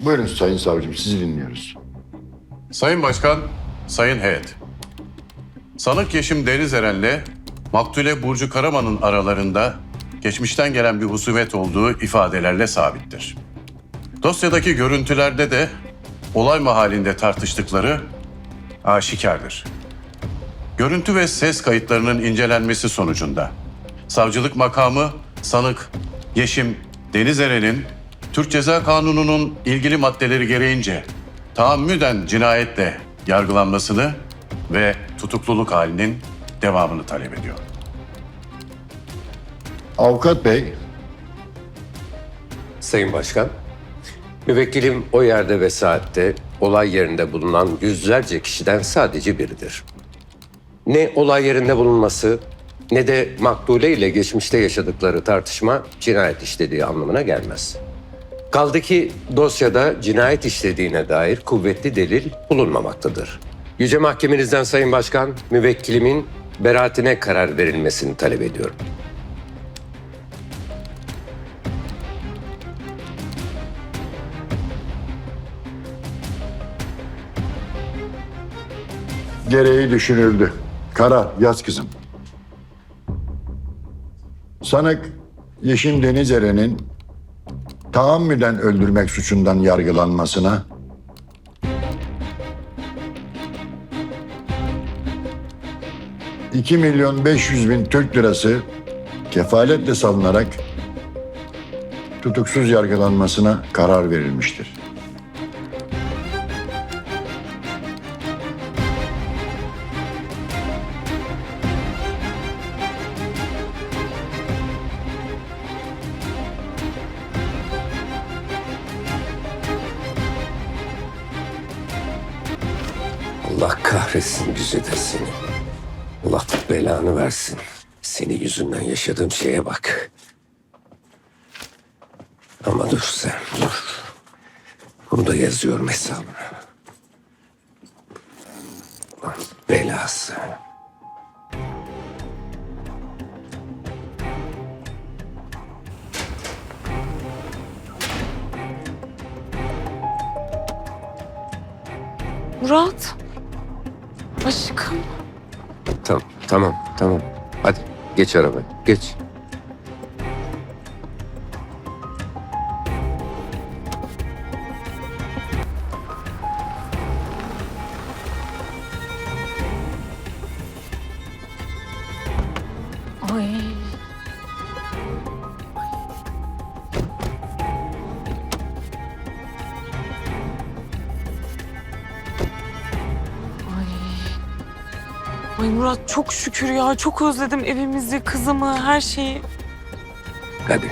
Buyurun Sayın Savcım sizi dinliyoruz. Sayın Başkan, Sayın Heyet. Sanık Yeşim Denizeren'le Maktule Burcu Karaman'ın aralarında geçmişten gelen bir husumet olduğu ifadelerle sabittir. Dosyadaki görüntülerde de olay mahallinde tartıştıkları aşikardır. Görüntü ve ses kayıtlarının incelenmesi sonucunda savcılık makamı sanık Yeşim Denizeren'in Türk Ceza Kanunu'nun ilgili maddeleri gereğince taammüden cinayetle yargılanmasını ve tutukluluk halinin devamını talep ediyor. Avukat bey, Sayın Başkan, müvekkilim o yerde ve saatte olay yerinde bulunan yüzlerce kişiden sadece biridir. Ne olay yerinde bulunması ne de maktule ile geçmişte yaşadıkları tartışma cinayet işlediği anlamına gelmez. Kaldı ki dosyada cinayet işlediğine dair kuvvetli delil bulunmamaktadır. Yüce Mahkemenizden Sayın Başkan, müvekkilimin beraatine karar verilmesini talep ediyorum. gereği düşünüldü. Karar yaz kızım. Sanık Yeşim Denizeren'in taammüden öldürmek suçundan yargılanmasına ...2 milyon 500 bin Türk lirası kefaletle salınarak tutuksuz yargılanmasına karar verilmiştir. Allah kahretsin güzide seni. Allah belanı versin. Senin yüzünden yaşadığım şeye bak. Ama dur sen dur. Bunu da yazıyorum hesabına. Allah belası. Murat. Aşkım. Tamam tamam tamam. Hadi geç arabaya geç. Ay. Ay Murat çok şükür ya. Çok özledim evimizi, kızımı, her şeyi. Hadi.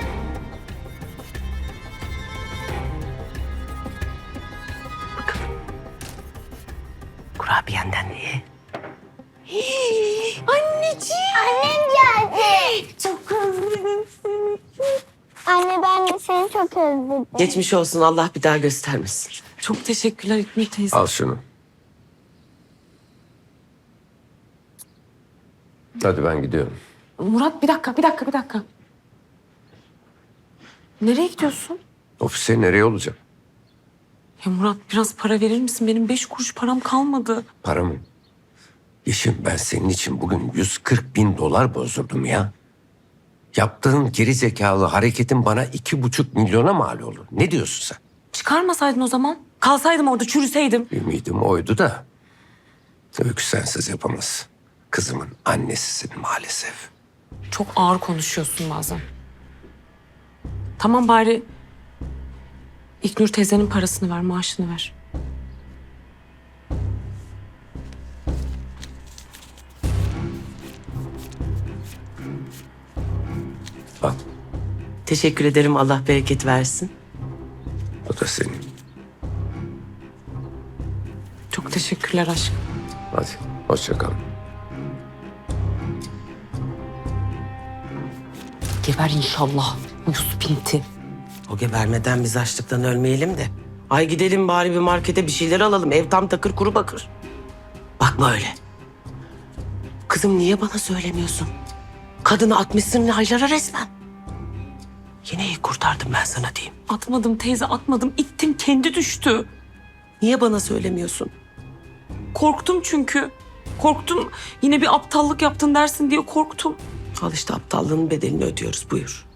Kurabiyenden ye. Anneciğim. Annem geldi. Çok özledim seni. Anne ben de seni çok özledim. Geçmiş olsun Allah bir daha göstermesin. Çok teşekkürler Hikmet teyze. Al şunu. Hadi ben gidiyorum. Murat bir dakika, bir dakika, bir dakika. Nereye gidiyorsun? Ofise nereye olacak? Ya Murat biraz para verir misin? Benim beş kuruş param kalmadı. Para mı? Yeşim ben senin için bugün 140 bin dolar bozdurdum ya. Yaptığın geri zekalı hareketin bana iki buçuk milyona mal olur. Ne diyorsun sen? Çıkarmasaydın o zaman. Kalsaydım orada çürüseydim. Ümidim oydu da. Öykü sensiz yapamaz. Kızımın annesisin maalesef. Çok ağır konuşuyorsun bazen. Tamam bari İknur teyzenin parasını ver, maaşını ver. Al Teşekkür ederim Allah bereket versin. bu da senin. Çok teşekkürler aşkım. Hadi hoşça kal. Geber inşallah. Uyuz pinti. O gebermeden biz açlıktan ölmeyelim de. Ay gidelim bari bir markete bir şeyler alalım. Ev tam takır kuru bakır. Bakma öyle. Kızım niye bana söylemiyorsun? Kadını atmışsın laylara resmen. Yine iyi kurtardım ben sana diyeyim. Atmadım teyze atmadım. İttim kendi düştü. Niye bana söylemiyorsun? Korktum çünkü. Korktum. Yine bir aptallık yaptın dersin diye korktum. Al işte aptallığın bedelini ödüyoruz buyur.